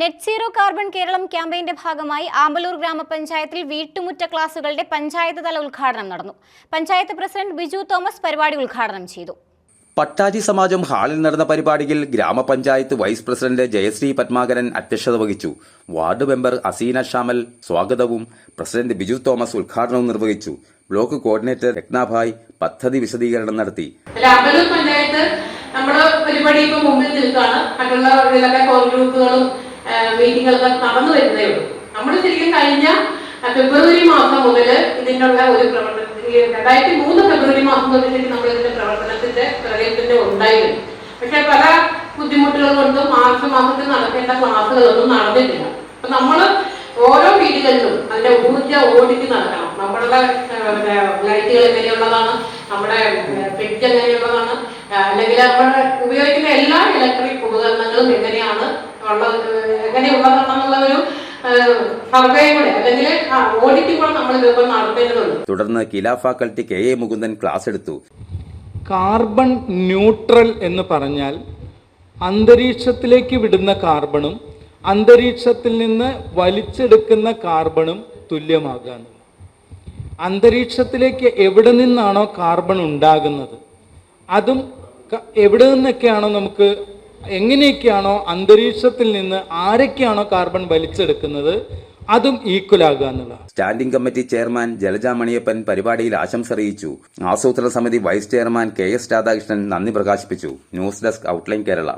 Net zero carbon Keralam ക്യാമ്പയിന്റെ ഭാഗമായി ആമ്പലൂർ ഗ്രാമപഞ്ചായത്തിൽ വീട്ടുമുറ്റ ക്ലാസുകളുടെ പഞ്ചായത്ത് തല ഉദ്ഘാടനം നടന്നു. പഞ്ചായത്ത് പ്രസിഡന്റ് ബിജു തോമസ് പരിപാടി ഉദ്ഘാടനം ചെയ്തു. പട്ടാജി സമാജം ഹാളിൽ നടന്ന പരിപാടിയിൽ ഗ്രാമപഞ്ചായത്ത് വൈസ് പ്രസിഡന്റ് ജയശ്രീ പത്മാകരൻ അധ്യക്ഷത വഹിച്ചു. വാർഡ് മെമ്പർ അസീന ഷാമൽ സ്വാഗതവും പ്രസിഡന്റ് ബിജു തോമസ് ഉദ്ഘാടനവും നിർവഹിച്ചു. ബ്ലോക്ക് കോർഡിനേറ്റർ രത്നാഭായ് പദ്ധതി വിശദീകരണം നടത്തി. നമ്മുടെ പരിപാടി ഇപ്പൊ മുമ്പിൽ നിൽക്കുകയാണ്. മറ്റുള്ള കോർ ഗ്രൂപ്പുകളും മീറ്റിങ്ങുകളൊക്കെ നടന്നു വരുന്നേ ഉള്ളൂ. നമ്മൾ ശരിക്കും കഴിഞ്ഞ ഫെബ്രുവരി മാസം മുതൽ ഇതിനുള്ള ഒരു പ്രവർത്തനത്തിന് രണ്ടായിരത്തി മൂന്ന് ഫെബ്രുവരി മാസം മുതൽ നമ്മൾ ഇതിന്റെ പ്രവർത്തനത്തിന്റെ പ്രകടനത്തിന്റെ ഉണ്ടായിരുന്നു. പക്ഷെ പല ബുദ്ധിമുട്ടുകൾ കൊണ്ടും മാസം മാസത്തിൽ നടക്കേണ്ട ക്ലാസ്സുകളൊന്നും നടന്നിട്ടില്ല. അപ്പൊ നമ്മൾ ഓരോ വീടുകളിലും അതിന്റെ ഊർജ ഓടിച്ച് നടക്കണം. നമ്മളുടെ ലൈറ്റുകൾ എങ്ങനെയുള്ളതാണ്? നമ്മുടെ ഫ്രിഡ്ജ് എങ്ങനെയുള്ളതാണ്? അല്ലെങ്കിൽ നമ്മൾ ഉപയോഗിക്കുന്ന എല്ലാ ഇലക്ട്രിക് ഉപകരണങ്ങളും എങ്ങനെയാണ് ഉള്ളത് എങ്ങനെയുള്ളതാണെന്നുള്ള ഒരു സർവേ കൂടെ. അല്ലെങ്കിൽ ഓഡിറ്റ് കൂടെ നമ്മൾ ഇതിപ്പോൾ നടത്തേണ്ടതുണ്ട്. തുടർന്ന് Kila faculty K A Mukundan class എടുത്തു. കാർബൺ ന്യൂട്രൽ എന്ന് പറഞ്ഞാൽ അന്തരീക്ഷത്തിലേക്ക് വിടുന്ന കാർബണും അന്തരീക്ഷത്തിൽ നിന്ന് വലിച്ചെടുക്കുന്ന കാർബണും തുല്യമാകുക അന്തരീക്ഷത്തിലേക്ക് എവിടെ നിന്നാണോ കാർബൺ ഉണ്ടാകുന്നത് അതും എവിടെ നിന്നൊക്കെയാണോ നമുക്ക് എങ്ങനെയൊക്കെയാണോ അന്തരീക്ഷത്തിൽ നിന്ന് ആരൊക്കെയാണോ കാർബൺ വലിച്ചെടുക്കുന്നത് അതും ഈക്വൽ ആകുക എന്നുള്ളതാണ്. Standing committee chairman Jalaja Maniyappan പരിപാടിയിൽ ആശംസ അറിയിച്ചു. ആസൂത്രണ സമിതി vice chairman K S Radhakrishnan നന്ദി പ്രകാശിപ്പിച്ചു. News desk outline Kerala.